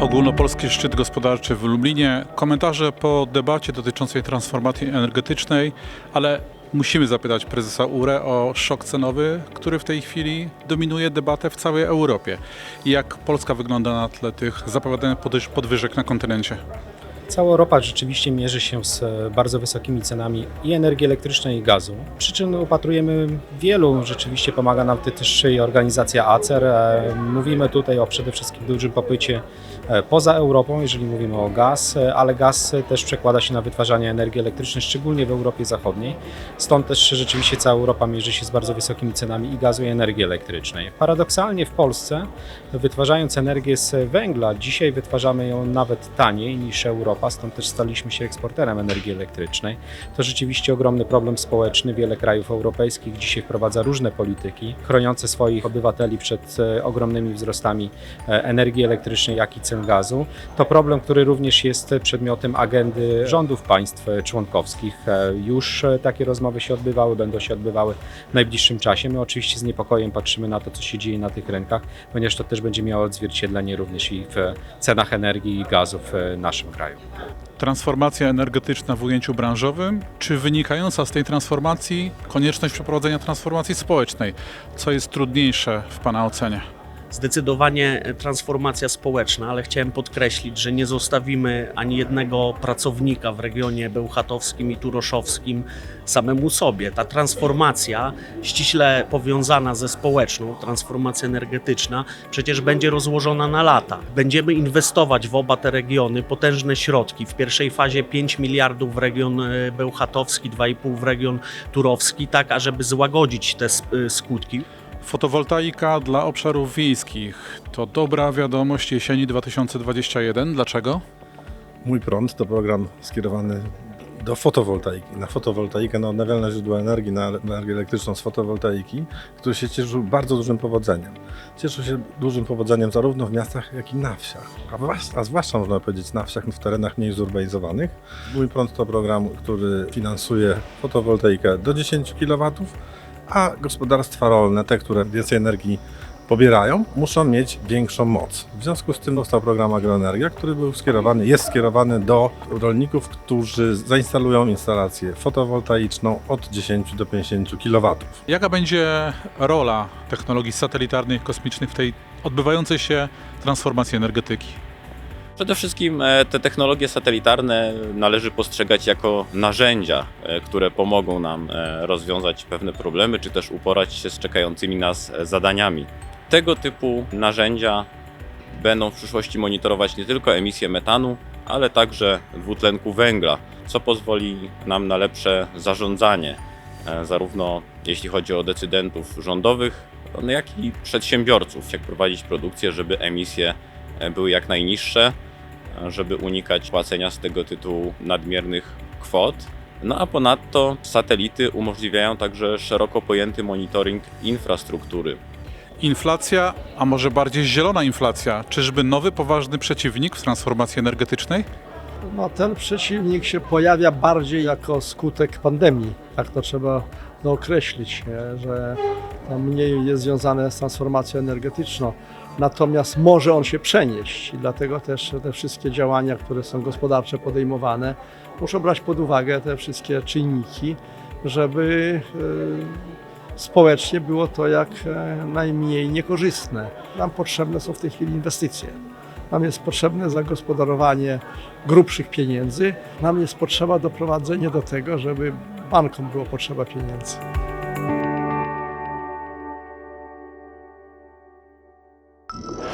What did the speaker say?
Ogólnopolski Szczyt Gospodarczy w Lublinie. Komentarze po debacie dotyczącej transformacji energetycznej, ale musimy zapytać prezesa URE o szok cenowy, który w tej chwili dominuje debatę w całej Europie. Jak Polska wygląda na tle tych zapowiadanych podwyż- podwyżek na kontynencie? Cała Europa rzeczywiście mierzy się z e, bardzo wysokimi cenami i energii elektrycznej i gazu. Przyczyn upatrujemy wielu, rzeczywiście pomaga nam też organizacja ACER. E, Mówimy tutaj o przede wszystkim dużym popycie e, poza Europą, jeżeli mówimy o gaz, ale gaz też przekłada się na wytwarzanie energii elektrycznej, szczególnie w Europie Zachodniej. Stąd też rzeczywiście cała Europa mierzy się z bardzo wysokimi cenami i gazu i energii elektrycznej. Paradoksalnie w Polsce, wytwarzając energię z węgla, dzisiaj wytwarzamy ją nawet taniej niż Europa, stąd też staliśmy się eksporterem energii elektrycznej. To rzeczywiście ogromny problem społeczny. Wiele krajów europejskich dzisiaj wprowadza różne polityki chroniące swoich obywateli przed e, ogromnymi wzrostami e, energii elektrycznej, jak i cen gazu. To problem, który również jest przedmiotem agendy rządów państw członkowskich. E, Już takie rozmowy się odbywały, będą się odbywały w najbliższym czasie. My oczywiście z niepokojem patrzymy na to, co się dzieje na tych rynkach, ponieważ to też będzie miało odzwierciedlenie również i w cenach energii i gazu w naszym kraju. Transformacja energetyczna w ujęciu branżowym, czy wynikająca z tej transformacji konieczność przeprowadzenia transformacji społecznej? Co jest trudniejsze w Pana ocenie? Zdecydowanie transformacja społeczna, ale chciałem podkreślić, że nie zostawimy ani jednego pracownika w regionie bełchatowskim i turoszowskim samemu sobie. Ta transformacja, ściśle powiązana ze społeczną, transformacja energetyczna, przecież będzie rozłożona na lata. Będziemy inwestować w oba te regiony potężne środki. W pierwszej fazie 5 miliardów w region e, bełchatowski, 2,5 w region turowski, tak ażeby złagodzić te e, skutki. Fotowoltaika dla obszarów wiejskich to dobra wiadomość jesieni 2021. Dlaczego? Mój prąd to program skierowany do fotowoltaiki, na fotowoltaikę, na odnawialne źródła energii, na energię elektryczną z fotowoltaiki, który się cieszył bardzo dużym powodzeniem. Cieszył się dużym powodzeniem zarówno w miastach, jak i na wsiach, a, włas- a zwłaszcza można powiedzieć na wsiach, w terenach mniej zurbanizowanych. Mój prąd to program, który finansuje fotowoltaikę do 10 kW, a gospodarstwa rolne, te, które więcej energii pobierają, muszą mieć większą moc. W związku z tym powstał program Agroenergia, który był skierowany, jest skierowany do rolników, którzy zainstalują instalację fotowoltaiczną od 10 do 50 kW. Jaka będzie rola technologii satelitarnych, kosmicznych w tej odbywającej się transformacji energetyki? Przede wszystkim e, te technologie satelitarne należy postrzegać jako narzędzia, e, które pomogą nam e, rozwiązać pewne problemy, czy też uporać się z czekającymi nas zadaniami. Tego typu narzędzia będą w przyszłości monitorować nie tylko emisję metanu, ale także dwutlenku węgla, co pozwoli nam na lepsze zarządzanie, zarówno jeśli chodzi o decydentów rządowych, no, jak i przedsiębiorców, jak prowadzić produkcję, żeby emisje były jak najniższe, żeby unikać płacenia z tego tytułu nadmiernych kwot. No a ponadto satelity umożliwiają także szeroko pojęty monitoring infrastruktury. Inflacja, a może bardziej zielona inflacja, czyżby nowy poważny przeciwnik w transformacji energetycznej? No, ten przeciwnik się pojawia bardziej jako skutek pandemii. Tak to trzeba no, określić, nie? że to mniej jest związane z transformacją energetyczną. Natomiast może on się przenieść i dlatego też te wszystkie działania, które są gospodarcze podejmowane, muszą brać pod uwagę te wszystkie czynniki, żeby e, społecznie było to jak e, najmniej niekorzystne. Nam potrzebne są w tej chwili inwestycje. Nam jest potrzebne zagospodarowanie grubszych pieniędzy. Nam jest potrzeba doprowadzenie do tego, żeby bankom było potrzeba pieniędzy. you